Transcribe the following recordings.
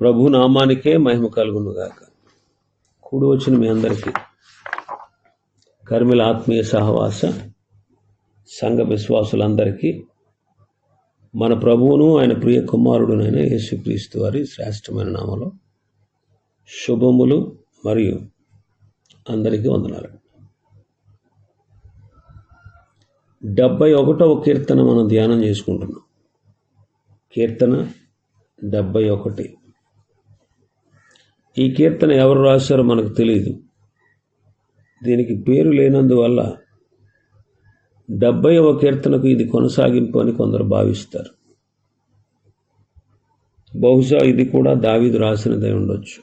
ప్రభు నామానికే మహిమ కలుగునుగాక. కూడి వచ్చిన మీ అందరికీ కర్మిల ఆత్మీయ సహవాస సంఘ విశ్వాసులందరికీ మన ప్రభువును ఆయన ప్రియ కుమారుడునైన యేసుక్రీస్తు వారి శ్రేష్టమైన నామలో శుభములు మరియు అందరికీ వందనాలు. డెబ్బై ఒకటవ కీర్తన మనం ధ్యానం చేసుకుంటున్నాం. కీర్తన డెబ్బై ఒకటి. ఈ కీర్తన ఎవరు రాశారో మనకు తెలియదు దీనికి పేరు లేనందువల్ల డెబ్బైవ కీర్తనకు ఇది కొనసాగింపు అని కొందరు భావిస్తారు. బహుశా ఇది కూడా దావీదు రాసినదై ఉండొచ్చు.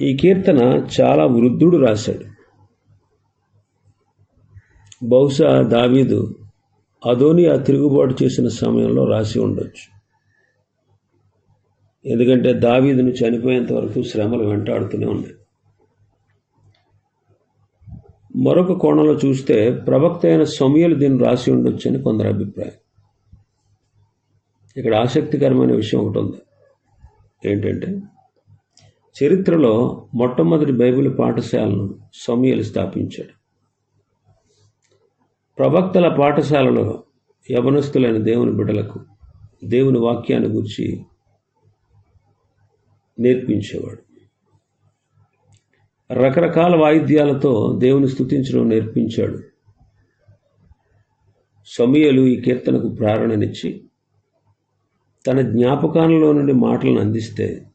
ఈ కీర్తన చాలా వృద్ధుడు రాశాడు. బహుశా దావీదు అదోని ఆ తిరుగుబాటు చేసిన సమయంలో రాసి ఉండొచ్చు. ఎందుకంటే దావీదును చనిపోయేంత వరకు శ్రమలు వెంటాడుతూనే ఉన్నాయి. మరొక కోణంలో చూస్తే ప్రవక్త అయిన సమయలు దీన్ని రాసి ఉండొచ్చు అని కొందరు అభిప్రాయం. ఇక్కడ ఆసక్తికరమైన విషయం ఒకటి ఉంది. ఏంటంటే చరిత్రలో మొట్టమొదటి బైబిల్ పాఠశాలను సమయలు స్థాపించాడు. ప్రవక్తల పాఠశాలలో యవనస్తులైన దేవుని బిడ్డలకు దేవుని వాక్యాన్ని గురించి నేర్పించేవాడు. రకరకాల వాయిద్యాలతో దేవుని స్థుతించడం నేర్పించాడు. సమయలు ఈ కీర్తనకు ప్రేరణనిచ్చి తన జ్ఞాపకాలలో నుండి మాటలను అందిస్తే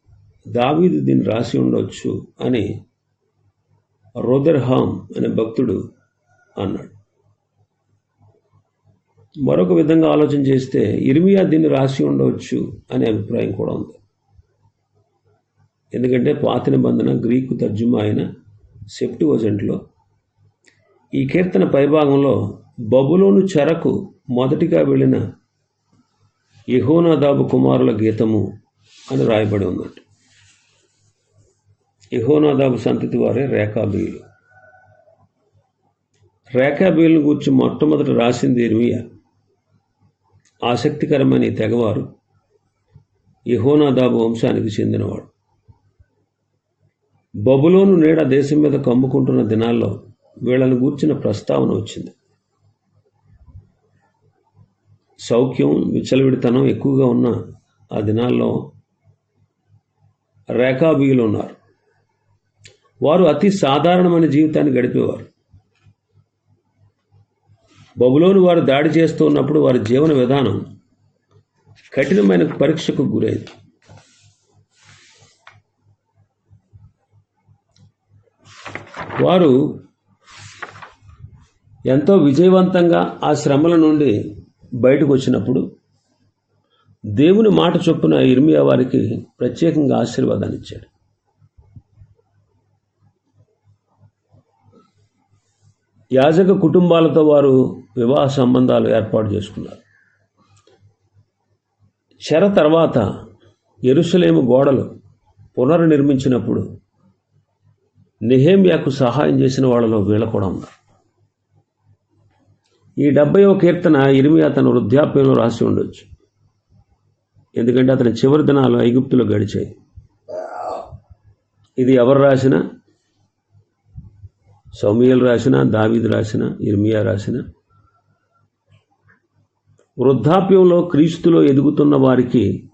దావీదు దీన్ని రాసి ఉండవచ్చు అని రోదర్హామ్ అనే భక్తుడు అన్నాడు. మరొక విధంగా ఆలోచన చేస్తే ఇర్మియా దీన్ని రాసి ఉండవచ్చు అనే అభిప్రాయం కూడా ఉంది. ఎందుకంటే పాత నిబంధన గ్రీకు తర్జుమా అయిన సెప్టివజెంట్లో ఈ కీర్తన పైభాగంలో బబులోను చెరకు మొదటిగా వెళ్ళిన యహోనాదాబు కుమారుల గీతము అని రాయబడి ఉందంట. యహోనాదాబు సంతతి వారే రేఖాబీయులు రేఖాబీయులను గురించి మొట్టమొదట రాసింది ఇర్మియా ఆసక్తికరమైన తెగవారు యహోనాదాబు వంశానికి చెందినవాడు. బబులోను నీడ దేశం మీద కమ్ముకుంటున్న దినాల్లో వీళ్ళని గూర్చిన ప్రస్తావన వచ్చింది. సౌఖ్యం విచ్చలవిడితనం ఎక్కువగా ఉన్న ఆ దినాల్లో రేఖాబీయులు ఉన్నారు. వారు అతి సాధారణమైన జీవితాన్ని గడిపేవారు. బబులోను వారు దాడి చేస్తూ ఉన్నప్పుడు వారి జీవన విధానం కఠినమైన పరీక్షకు గురైంది. వారు ఎంతో విజయవంతంగా ఆ శ్రమల నుండి బయటకు వచ్చినప్పుడు దేవుని మాట చొప్పున ఇర్మియా వారికి ప్రత్యేకంగా ఆశీర్వాదాన్ని ఇచ్చాడు. యాజక కుటుంబాలతో వారు వివాహ సంబంధాలు ఏర్పాటు చేసుకున్నారు. చెర తర్వాత ఎరుసలేము గోడలు పునర్నిర్మించినప్పుడు నెహేమియాకు సహాయం చేసిన వాళ్ళలో వీళ్ళ కూడా ఉన్నారు. ఈ డెబ్బైవ కీర్తన ఇరిమియా తన వృద్ధాప్యంలో రాసి ఉండొచ్చు. ఎందుకంటే అతని చివరి దినాలు ఐగుప్తులో గడిచాయి. ఇది ఎవరు రాసిన? సౌమియలు రాసిన దావీదు రాసిన ఇర్మియా రాసిన. వృద్ధాప్యంలో క్రీస్తులో ఎదుగుతున్న వారికి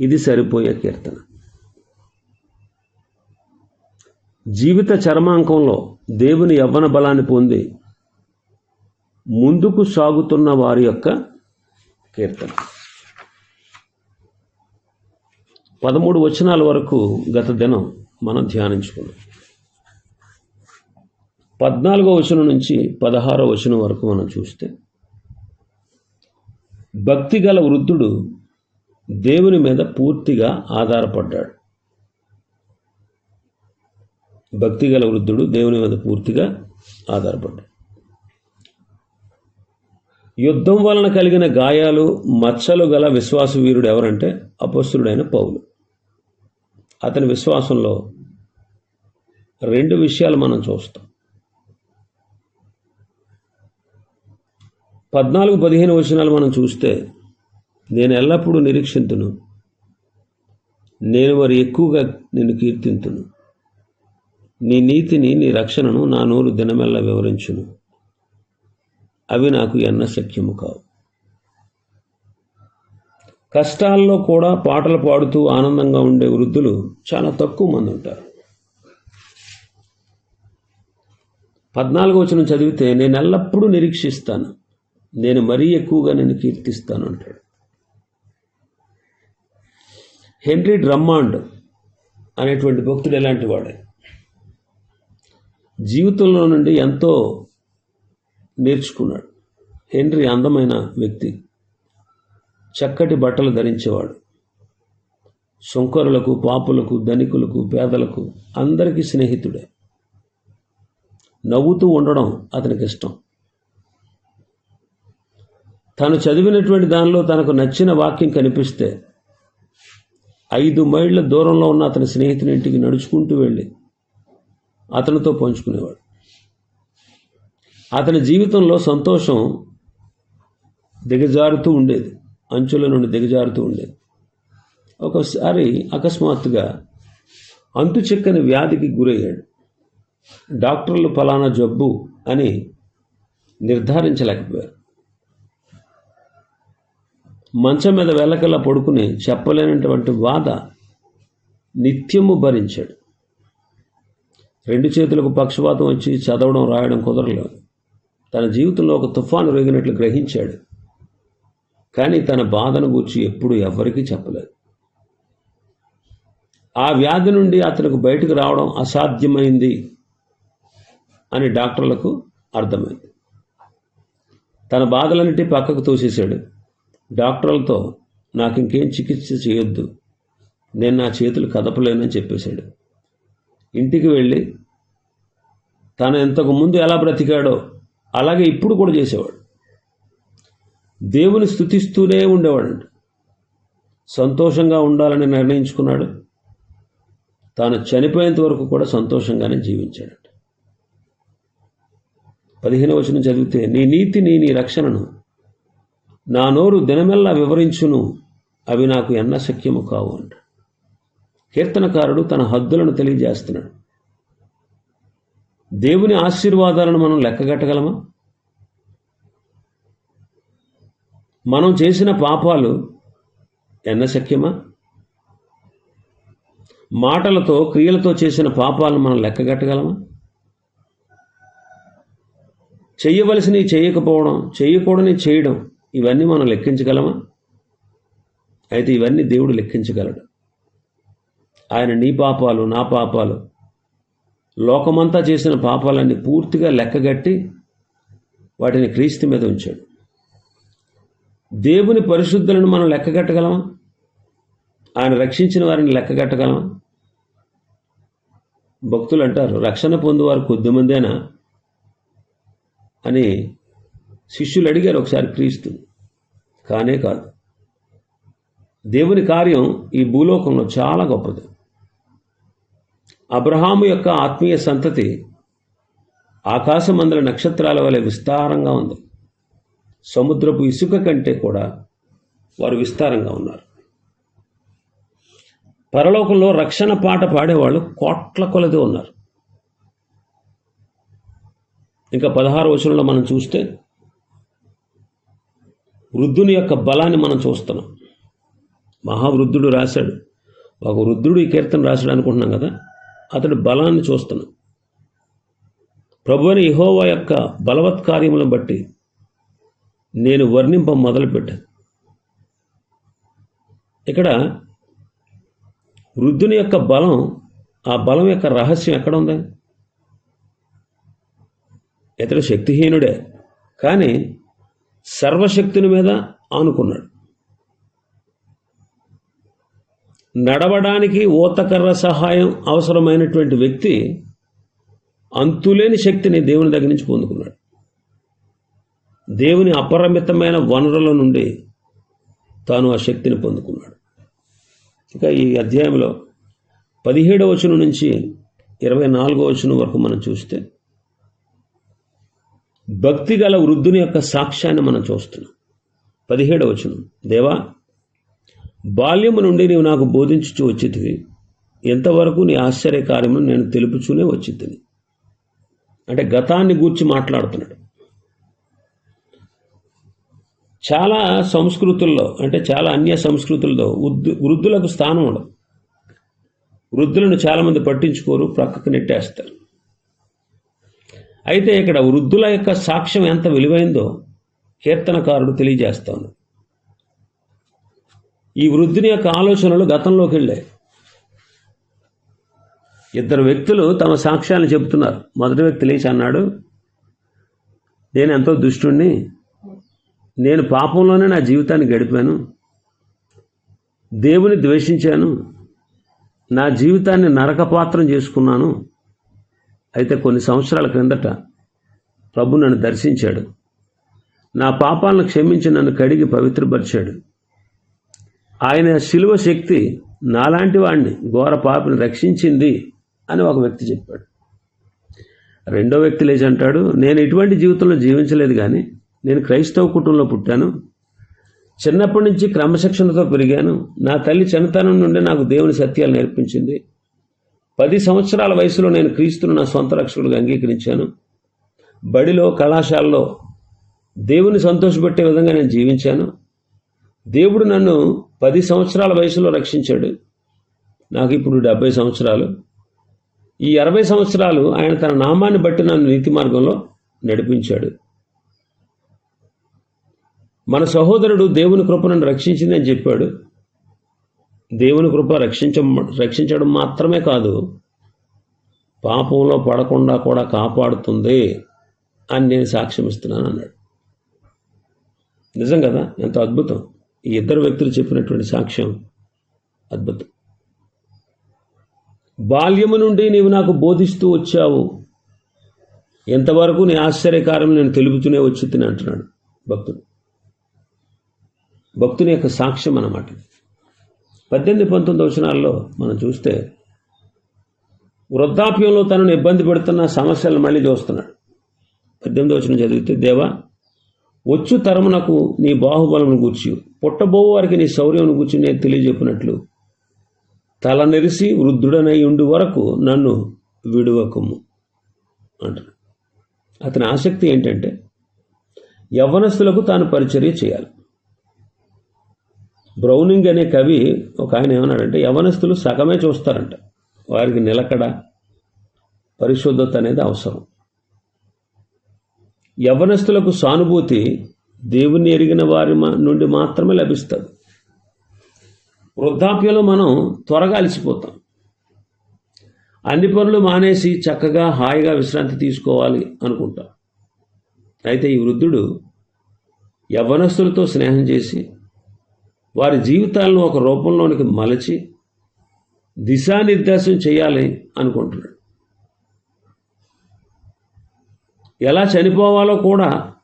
ఇది సరిపోయే కీర్తన. జీవిత చర్మాంకంలో దేవుని యవ్వన బలాన్ని పొంది ముందుకు సాగుతున్న వారి యొక్క కీర్తన. పదమూడు వచనాల వరకు గత దినం మనం ధ్యానించుకున్నాం. పద్నాలుగో వచనం నుంచి పదహారో వచనం వరకు మనం చూస్తే భక్తి గల వృద్ధుడు దేవుని మీద పూర్తిగా ఆధారపడ్డాడు. భక్తి గల వృద్ధుడు దేవుని మీద పూర్తిగా ఆధారపడ్డాడు. యుద్ధం వలన కలిగిన గాయాలు మచ్చలు గల విశ్వాస వీరుడు ఎవరంటే అపస్తుడైన పౌలు. అతని విశ్వాసంలో రెండు విషయాలు మనం చూస్తాం. పద్నాలుగు పదిహేను వచనాలు మనం చూస్తే నేను ఎల్లప్పుడూ నిరీక్షింతును. నేను మరి ఎక్కువగా నిన్ను కీర్తింతును. నీ నీతిని నీ రక్షణను నా నోరు దినమెల్లా వివరించును. అవి నాకు ఎన్న సఖ్యము కావు. కష్టాల్లో కూడా పాటలు పాడుతూ ఆనందంగా ఉండే వృద్ధులు చాలా తక్కువ మంది ఉంటారు. పద్నాలుగో వచనం చదివితే నేను ఎల్లప్పుడూ నిరీక్షిస్తాను. నేను మరీ ఎక్కువగా నేను కీర్తిస్తాను అంటాడు. హెన్రీ డ్రమ్మాండ్ అనేటువంటి భక్తుడు ఎలాంటి వాడే? జీవితంలో నుండి ఎంతో నేర్చుకున్నాడు. హెన్రీ అందమైన వ్యక్తి. చక్కటి బట్టలు ధరించేవాడు. సుంకరులకు పాపులకు ధనికులకు పేదలకు అందరికీ స్నేహితుడే. నవ్వుతూ ఉండడం అతనికి ఇష్టం. తను చదివినటువంటి దానిలో తనకు నచ్చిన వాక్యం కనిపిస్తే ఐదు మైళ్ళ దూరంలో ఉన్న అతని స్నేహితుని ఇంటికి నడుచుకుంటూ వెళ్ళి అతనితో పంచుకునేవాడు. అతని జీవితంలో సంతోషం దిగజారుతూ ఉండేది. అంచుల నుండి దిగజారుతూ ఉండేది. ఒకసారి అకస్మాత్తుగా అంతు చిక్కని వ్యాధికి గురయ్యాడు. డాక్టర్లు ఫలానా జబ్బు అని నిర్ధారించలేకపోయారు. మంచం మీద వెళ్ళకల్లా పడుకుని చెప్పలేనటువంటి బాధ నిత్యము భరించాడు. రెండు చేతులకు పక్షపాతం వచ్చి చదవడం రాయడం కుదరలేదు. తన జీవితంలో ఒక తుఫాను రేగినట్లు గ్రహించాడు. కానీ తన బాధను గూర్చి ఎప్పుడు ఎవరికీ చెప్పలేదు. ఆ వ్యాధి నుండి అతనికి బయటకు రావడం అసాధ్యమైంది అని డాక్టర్లకు అర్థమైంది. తన బాధలన్నిటి పక్కకు తోసేశాడు. డాక్టర్లతో నాకు ఇంకేం చికిత్స చేయొద్దు. నేను నా చేతులు కదపలేనని చెప్పేశాడు. ఇంటికి వెళ్ళి తను ఇంతకు ముందు ఎలా బ్రతికాడో అలాగే ఇప్పుడు కూడా చేసేవాడు. దేవుని స్థుతిస్తూనే ఉండేవాడంట. సంతోషంగా ఉండాలని నిర్ణయించుకున్నాడు. తాను చనిపోయేంత వరకు కూడా సంతోషంగానే జీవించాడు పదిహేను వచనం చదివితే నీ నీతిని నీ రక్షణను నా నోరు దినమెల్లా వివరించును అవి నాకు ఎన్న శక్యము కావు అంట. కీర్తనకారుడు తన హద్దులను తెలియజేస్తున్నాడు. దేవుని ఆశీర్వాదాలను మనం లెక్కగట్టగలమా మనం చేసిన పాపాలు ఎన్న శక్యమా? మాటలతో క్రియలతో చేసిన పాపాలను మనం లెక్కగట్టగలమా చేయవలసినవి చేయకపోవడం చేయకూడని చేయడం ఇవన్నీ మనం లెక్కించగలమా? అయితే ఇవన్నీ దేవుడు లెక్కించగలడు. ఆయన నీ పాపాలు నా పాపాలు. లోకమంతా చేసిన పాపాలన్నీ పూర్తిగా లెక్కగట్టి వాటిని క్రీస్తు మీద ఉంచాడు. దేవుని పరిశుద్ధులను మనం లెక్కగట్టగలమా? ఆయన రక్షించిన వారిని లెక్కగట్టగలమా? భక్తులు అంటారు రక్షణ పొందువారు కొద్దిమందేనా అని శిష్యులు అడిగారు ఒకసారి క్రీస్తు. కానే కాదు. దేవుని కార్యం ఈ భూలోకంలో చాలా గొప్పది. అబ్రహాము యొక్క ఆత్మీయ సంతతి ఆకాశమందల నక్షత్రాల వలె విస్తారంగా ఉంది. సముద్రపు ఇసుక కంటే కూడా వారు విస్తారంగా ఉన్నారు. పరలోకంలో రక్షణ పాట పాడేవాళ్ళు కోట్ల కొలది ఉన్నారు. ఇంకా పదహారు వచనంలో మనం చూస్తే వృద్ధుని యొక్క బలాన్ని మనం చూస్తున్నాం. మహావృద్ధుడు రాశాడు. ఒక వృద్ధుడు ఈ కీర్తన రాశాడు అనుకుంటున్నాం కదా? అతడు బలాన్ని చూస్తాను. ప్రభు అని ఇహోవా యొక్క బలవత్కార్యములను బట్టి నేను వర్ణింప మొదలుపెట్టాను. ఇక్కడ వృద్ధుని యొక్క బలం ఆ బలం యొక్క రహస్యం ఎక్కడ ఉంది ఇతడు శక్తిహీనుడే కానీ సర్వశక్తుని మీద ఆనుకున్నాడు. నడవడానికి ఓతకర్ర సహాయం అవసరమైనటువంటి వ్యక్తి అంతులేని శక్తిని దేవుని దగ్గర నుంచి పొందుకున్నాడు. దేవుని అపరిమితమైన వనరుల నుండి తాను ఆ శక్తిని పొందుకున్నాడు. ఇక ఈ అధ్యాయంలో పదిహేడవ వచనం నుంచి ఇరవై నాలుగో వచనం వరకు మనం చూస్తే భక్తి గల వృద్ధుని యొక్క సాక్ష్యాన్ని మనం చూస్తున్నాం. పదిహేడవ వచనం. దేవా బాల్యము నుండి నీవు నాకు బోధించుచు వచ్చితివి. ఎంతవరకు నీ ఆశ్చర్య కార్యమును నేను తెలుపుచూనే వచ్చితిని. అంటే గతాన్ని గూర్చి మాట్లాడుతున్నాడు. చాలా సంస్కృతుల్లో అంటే చాలా అన్య సంస్కృతుల్లో వృద్ధులకు స్థానం ఉండదు. వృద్ధులను చాలామంది పట్టించుకోరు ప్రక్కకు నెట్టేస్తారు. అయితే ఇక్కడ వృద్ధుల యొక్క సాక్ష్యం ఎంత విలువైందో కీర్తనకారుడు తెలియజేస్తాను ఈ వృద్ధుని యొక్క ఆలోచనలు గతంలోకి వెళ్ళాయి. ఇద్దరు వ్యక్తులు తమ సాక్ష్యాన్ని చెబుతున్నారు. మొదటి వ్యక్తి లేచి అన్నాడు నేను ఎంతో దుష్టుణ్ణి. నేను పాపంలోనే నా జీవితాన్ని గడిపాను. దేవుని ద్వేషించాను. నా జీవితాన్ని నరకపాత్రం చేసుకున్నాను. అయితే కొన్ని సంవత్సరాల క్రిందట ప్రభు నన్ను దర్శించాడు. నా పాపాలను క్షమించి నన్ను కడిగి పవిత్రపరిచాడు. ఆయన శిలువ శక్తి నాలాంటి వాడిని ఘోర పాపిని రక్షించింది అని ఒక వ్యక్తి చెప్పాడు. రెండో వ్యక్తి లేచి అంటాడు నేను ఎటువంటి జీవితంలో జీవించలేదు కానీ నేను క్రైస్తవ కుటుంబంలో పుట్టాను. చిన్నప్పటి నుంచి క్రమశిక్షణతో పెరిగాను. నా తల్లి చిన్నతనం నుండి నాకు దేవుని సత్యాలు నేర్పించింది. పది సంవత్సరాల వయసులో నేను క్రీస్తును నా సొంత రక్షకుడిగా అంగీకరించాను. బడిలో కళాశాలలో దేవుని సంతోషపెట్టే విధంగా నేను జీవించాను. దేవుడు నన్ను పది సంవత్సరాల వయసులో రక్షించాడు. నాకు ఇప్పుడు డెబ్బై సంవత్సరాలు. ఈ అరవై సంవత్సరాలు ఆయన తన నామాన్ని బట్టి నన్ను నీతి మార్గంలో నడిపించాడు. మన సహోదరుడు దేవుని కృప నన్ను రక్షించిందని చెప్పాడు. దేవుని కృప రక్షించ రక్షించడం మాత్రమే కాదు పాపంలో పడకుండా కూడా కాపాడుతుంది అని నేను సాక్ష్యం ఇస్తున్నాను అన్నాడు. నిజం కదా? ఎంత అద్భుతం. ఈ ఇద్దరు వ్యక్తులు చెప్పినటువంటి సాక్ష్యం అద్భుతం. బాల్యము నుండి నీవు నాకు బోధిస్తూ వచ్చావు. ఎంతవరకు నీ ఆశ్చర్యకారం నేను తెలుపుతూనే వచ్చి తిని అంటున్నాడు భక్తుడు. భక్తుని యొక్క సాక్ష్యం అన్నమాట పద్దెనిమిది పంతొమ్మిది వచనాల్లో మనం చూస్తే వృద్ధాప్యంలో తనను ఇబ్బంది పెడుతున్న సమస్యలను మళ్ళీ చూస్తున్నాడు. పద్దెనిమిది వచనం చదివితే దేవా వచ్చు తరమునకు నీ బాహుబలమును గూర్చి పుట్టబోవు వారికి నీ శౌర్యమును గూర్చి నేను తెలియజెప్పినట్లు. తల నెరిసి వృద్ధుడనై ఉండి వరకు నన్ను విడువకుము. అంటారు అతని ఆసక్తి ఏంటంటే యవ్వనస్తులకు తాను పరిచర్య చేయాలి. బ్రౌనింగ్ అనే కవి ఒక ఆయన ఏమన్నాడంటే యవనస్తులు సగమే చూస్తారంట. వారికి నిలకడ పరిశుద్ధత అనేది అవసరం. యవనస్తులకు సానుభూతి దేవుణ్ణి ఎరిగిన వారి నుండి మాత్రమే లభిస్తుంది. వృద్ధాప్యంలో మనం త్వరగా అలసిపోతాం. అన్ని పనులు మానేసి చక్కగా హాయిగా విశ్రాంతి తీసుకోవాలి అనుకుంటాం. అయితే ఈ వృద్ధుడు యవ్వనస్తులతో స్నేహం చేసి వారి జీవితాలను ఒక రూపంలోనికి మలచి దిశానిర్దేశం చేయాలి అనుకుంటున్నాడు. ఎలా చనిపోవాలో కూడా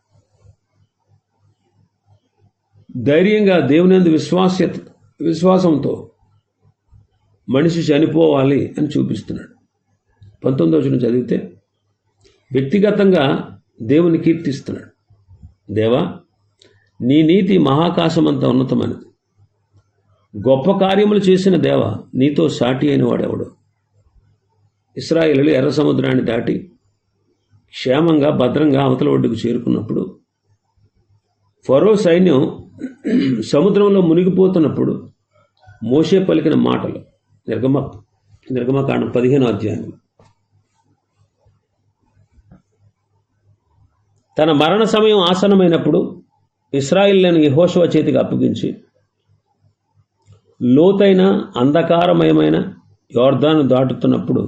ధైర్యంగా దేవునందు విశ్వాస్యత విశ్వాసంతో మనిషి చనిపోవాలి అని చూపిస్తున్నాడు. పంతొమ్మిదో వచ్చిన చదివితే వ్యక్తిగతంగా దేవుని కీర్తిస్తున్నాడు. దేవా నీ నీతి మహాకాశమంత ఉన్నతమైనది. గొప్ప కార్యములు చేసిన దేవ నీతో సాటి అయిన వాడెవడు? ఇస్రాయేలు ఎర్ర సముద్రాన్ని దాటి క్షేమంగా భద్రంగా అవతల ఒడ్డుకు చేరుకున్నప్పుడు ఫరో సైన్యం సముద్రంలో మునిగిపోతున్నప్పుడు మోషే పలికిన మాటలు నిర్గమ నిర్గమకాండం పదిహేను అధ్యాయం. తన మరణ సమయం ఆసనమైనప్పుడు ఇస్రాయిల్లను యహోశవ చేతికి అప్పగించి లోతైన అంధకారమయమైన యోర్ధాను దాటుతున్నప్పుడు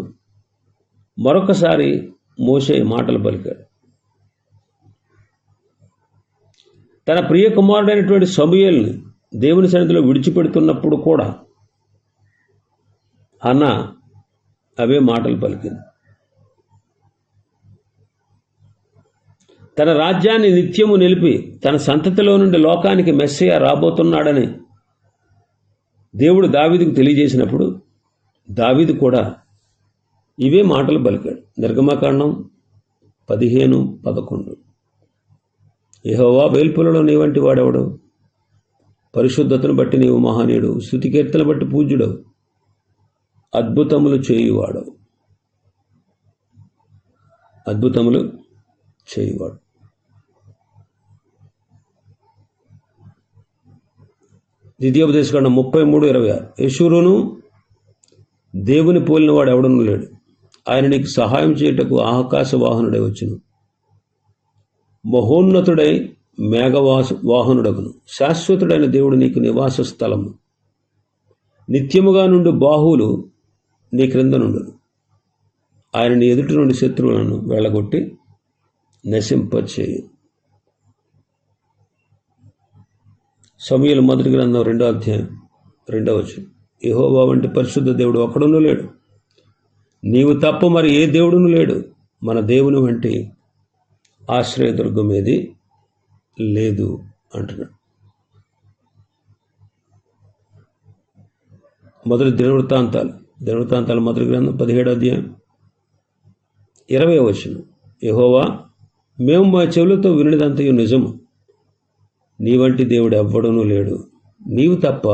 మరొకసారి మోసే మాటలు పలికాడు. తన ప్రియ కుమారుడైనటువంటి సమూయల్ని దేవుని సన్నిధిలో విడిచిపెడుతున్నప్పుడు కూడా అన్న అవే మాటలు పలికింది. తన రాజ్యాన్ని నిత్యము నిలిపి తన సంతతిలో నుండి లోకానికి మెస్సయ రాబోతున్నాడని దేవుడు దావిదికి తెలియజేసినప్పుడు దావిది కూడా ఇవే మాటలు పలికాడు నిర్గమకాండం పదిహేను పదకొండు. యెహోవా వేల్పులలో నీ వంటి వాడెవడు? పరిశుద్ధతను బట్టి నీవు మహనీయుడు. శృతికీర్తన బట్టి పూజ్యుడవు. అద్భుతములు చేయువాడవు అద్భుతములు చేయువాడు. ద్వితీయోపదేశకాండం ముప్పై మూడు ఇరవై ఆరు. యశూరును దేవుని పోలినవాడు ఎవడనూ లేడు. ఆయన నీకు సహాయం చేయుటకు ఆకాశ వాహనుడై వచ్చును. మహోన్నతుడై మేఘవాస వాహనుడగును. శాశ్వతుడైన దేవుడు నీకు నివాస స్థలము. నిత్యముగా నుండి బాహువులు నీ క్రింద నుండును ఆయన నీ ఎదుటి నుండి శత్రువులను వెళ్ళగొట్టి నశింపచేయు. సమయలు మొదటి గ్రంథం రెండో అధ్యాయం రెండవ వచ్చు యహోవా వంటి పరిశుద్ధ దేవుడు ఒకడును లేడు. నీవు తప్ప మరి ఏ దేవుడును లేడు. మన దేవుని వంటి ఆశ్రయదుర్గం ఏది లేదు అంటున్నాడు. మొదటి దినవృత్తాంతాలు. దినవృత్తాంతాలు మొదటి గ్రంథం పదిహేడో అధ్యాయం ఇరవై వచనం. యహోవా మేము మా చెవులతో వినిదంతయు నిజము. నీ వంటి దేవుడు ఎవ్వడునూ లేడు. నీవు తప్ప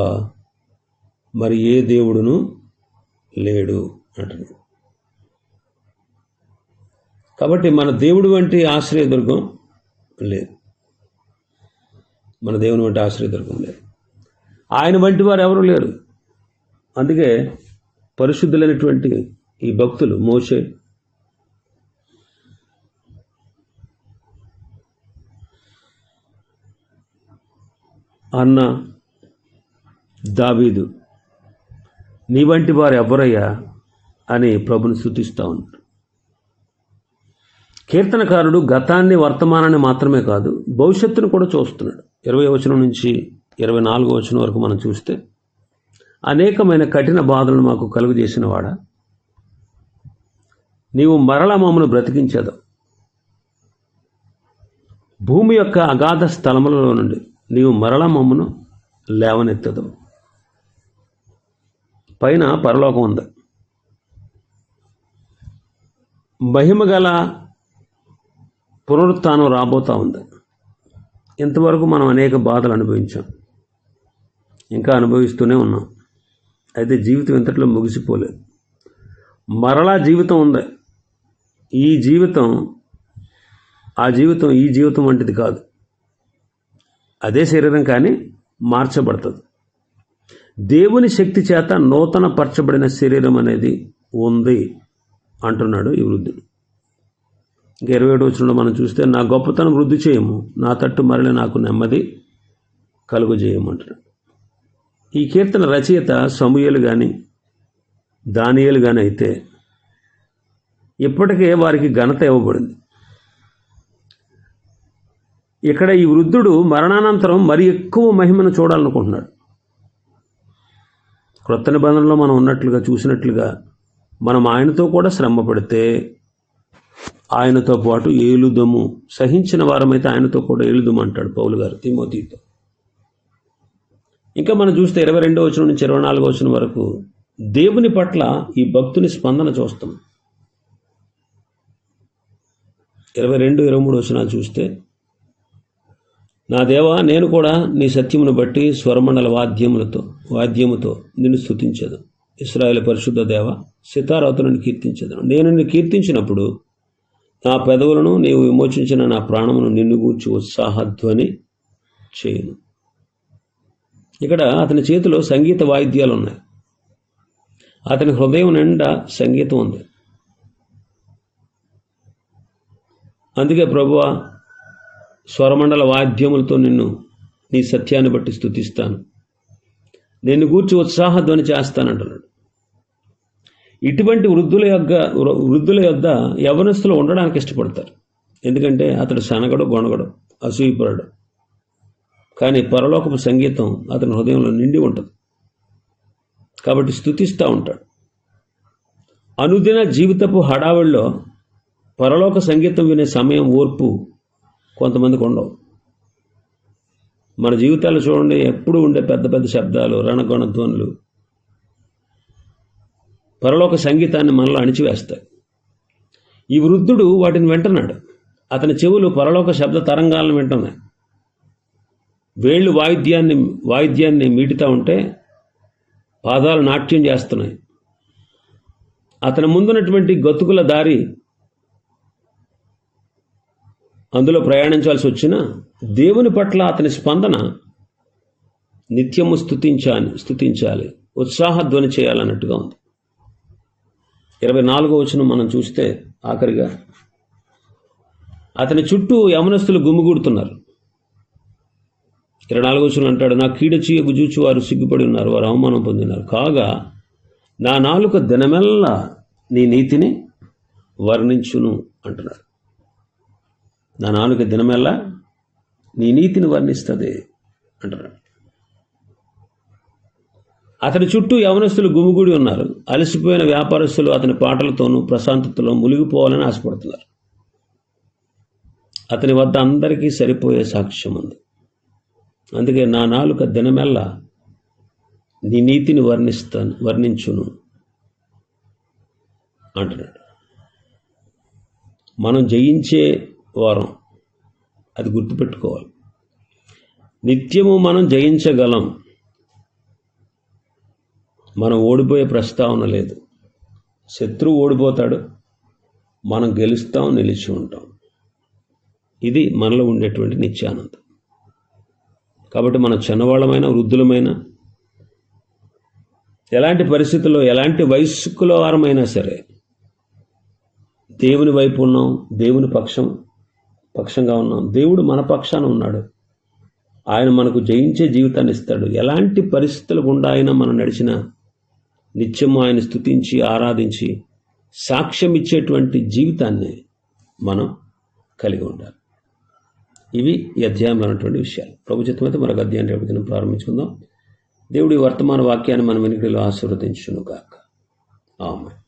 మరి ఏ దేవుడును లేడు అంటున్నాడు. కాబట్టి మన దేవుడు వంటి ఆశ్రయదుర్గం లేదు. మన దేవుని వంటి ఆశ్రయదుర్గం లేదు. ఆయన వంటి వారు ఎవరు లేరు. అందుకే పరిశుద్ధులైనటువంటి ఈ భక్తులు మోసే అన్న దావీదు నీ వంటి వారు ఎవరయ్యా అని ప్రభుని స్థుతిస్తూ ఉంటారు కీర్తనకారుడు గతాన్ని వర్తమానాన్ని మాత్రమే కాదు భవిష్యత్తును కూడా చూస్తున్నాడు. ఇరవై వచనం నుంచి ఇరవై నాలుగో వచనం వరకు మనం చూస్తే అనేకమైన కఠిన బాధలను మాకు కలుగజేసిన వాడా నీవు మరల మమ్మను బ్రతికించేదావు భూమి యొక్క అగాధ స్థలములలో నుండి నీవు మరల మమ్మను లేవనెత్తదు. పైన పరలోకం ఉంది. మహిమ పునరుత్నం రాబోతూ ఉంది. ఇంతవరకు మనం అనేక బాధలు అనుభవించాం. ఇంకా అనుభవిస్తూనే ఉన్నాం. అయితే జీవితం ఇంతట్లో ముగిసిపోలేదు. మరలా జీవితం ఉంది. ఈ జీవితం ఆ జీవితం ఈ జీవితం వంటిది కాదు. అదే శరీరం కానీ మార్చబడుతుంది. దేవుని శక్తి చేత నూతన పరచబడిన శరీరం అనేది ఉంది అంటున్నాడు ఈ వృద్ధుడు. ఇంకా ఇరవై ఏడు వచ్చినప్పుడు మనం చూస్తే నా గొప్పతనం వృద్ధి చేయము నా తట్టు మరలి నాకు నెమ్మది కలుగు చేయమంటున్నాడు ఈ కీర్తన రచయిత సమూయలు కానీ దానియలు కానీ అయితే ఇప్పటికే వారికి ఘనత ఇవ్వబడింది. ఇక్కడ ఈ వృద్ధుడు మరణానంతరం మరి ఎక్కువ మహిమను చూడాలనుకుంటున్నాడు. క్రొత్త నిబంధనలో మనం ఉన్నట్లుగా చూసినట్లుగా మనం ఆయనతో కూడా శ్రమ పడితే ఆయనతో పాటు ఏలుదము. సహించిన వారమైతే ఆయనతో కూడా ఏలుదము అంటాడు పౌలు గారు తిమోతితో. ఇంకా మనం చూస్తే ఇరవై రెండో వచ్చిన నుంచి ఇరవై నాలుగో వచ్చిన వరకు దేవుని పట్ల ఈ భక్తుని స్పందన చూస్తాం. ఇరవై రెండు ఇరవై మూడు వచ్చిన చూస్తే నా దేవా నేను కూడా నీ సత్యమును బట్టి స్వరమండల వాద్యములతో వాద్యముతో నిన్ను స్థుతించదు ఇస్రాయేల్ పరిశుద్ధ దేవ సితారాతులను కీర్తించదు. నేను నిన్ను కీర్తించినప్పుడు నా పెదవులను నీవు విమోచించిన నా ప్రాణమును నిన్ను గూర్చి ఉత్సాహధ్వని చేయను. ఇక్కడ అతని చేతిలో సంగీత వాయిద్యాలు ఉన్నాయి. అతని హృదయం నిండా సంగీతం ఉంది. అందుకే ప్రభువ స్వరమండల వాద్యములతో నిన్ను నీ సత్యాన్ని బట్టి స్థుతిస్తాను నిన్ను గూర్చి ఉత్సాహధ్వని చేస్తానంటున్నాడు. ఇటువంటి వృద్ధుల యొక్క వృద్ధుల యొద్ద యవనస్తులు ఉండడానికి ఇష్టపడతారు. ఎందుకంటే అతడు శనగడు గొనగడు అసూయపడడు కానీ పరలోకపు సంగీతం అతని హృదయంలో నిండి ఉంటుంది. కాబట్టి స్థుతిస్తూ ఉంటాడు. అనుదిన జీవితపు హడావిడిలో పరలోక సంగీతం వినే సమయం ఓర్పు కొంతమందికి ఉండవు. మన జీవితాలు చూడండి ఎప్పుడు ఉండే పెద్ద పెద్ద శబ్దాలు రణగొణ ధ్వనులు పరలోక సంగీతాన్ని మనలో అణిచివేస్తాయి ఈ వృద్ధుడు వాటిని వింటున్నాడు. అతని చెవులు పరలోక శబ్ద తరంగాలను వింటున్నాయి. వేళ్ళు వాయిద్యాన్ని వాయిద్యాన్ని మీటుతూ ఉంటే పాదాలు నాట్యం చేస్తున్నాయి. అతని ముందున్నటువంటి గతుకుల దారి అందులో ప్రయాణించాల్సి వచ్చిన దేవుని పట్ల అతని స్పందన నిత్యము స్థుతించాలి స్థుతించాలి ఉత్సాహధ్వని చేయాలన్నట్టుగా ఉంది. ఇరవై నాలుగో వచనం మనం చూస్తే ఆఖరిగా అతని చుట్టూ యమనస్తులు గుమ్మిగూడుతున్నారు ఇరవై నాలుగో వచనం అంటాడు నా కీడ చీయకు చూచి వారు సిగ్గుపడి ఉన్నారు వారు అవమానం పొందినారు. కాగా నా నాలుక దినమెల్లా నీ నీతిని వర్ణించును అంటున్నాడు నా నాలుక దినమెల్లా నీ నీతిని వర్ణిస్తుంది అంటున్నాడు అతని చుట్టూ యవనస్తులు గుమిగూడి ఉన్నారు. అలసిపోయిన వ్యాపారస్తులు అతని పాటలతోనూ ప్రశాంతతలో మునిగిపోవాలని ఆశపడుతున్నారు. అతని వద్ద అందరికీ సరిపోయే సాక్ష్యం ఉంది. అందుకే నా నాలుక దినమెల్లా నీ నీతిని వర్ణిస్తాను వర్ణించును అంటున్నాడు. మనం జయించే వారం అది గుర్తుపెట్టుకోవాలి. నిత్యము మనం జయించగలం. మనం ఓడిపోయే ప్రస్తావన లేదు. శత్రువు ఓడిపోతాడు. మనం గెలుస్తాం నిలిచి ఉంటాం. ఇది మనలో ఉండేటువంటి నిత్యానందం. కాబట్టి మన చిన్నవాళ్ళమైన వృద్ధులమైన ఎలాంటి పరిస్థితుల్లో ఎలాంటి వయస్కుల వారమైనా సరే దేవుని వైపు ఉన్నాం దేవుని పక్షం పక్షంగా ఉన్నాం. దేవుడు మన పక్షాన ఉన్నాడు. ఆయన మనకు జయించే జీవితాన్ని ఇస్తాడు. ఎలాంటి పరిస్థితులు గుండా అయినా మనం నడిచిన నిత్యం ఆయన స్తుతించి ఆరాధించి సాక్ష్యం ఇచ్చేటువంటి జీవితాన్ని మనం కలిగి ఉండాలి. ఇవి ఈ అధ్యాయంలో ఉన్నటువంటి విషయాలు ప్రభుత్వం అయితే మరొక అధ్యాయం రేపు దినం ప్రారంభించుకుందాం. దేవుడి వర్తమాన వాక్యాన్ని మనం వెనుకలో ఆశీర్వదించును కాక ఆమె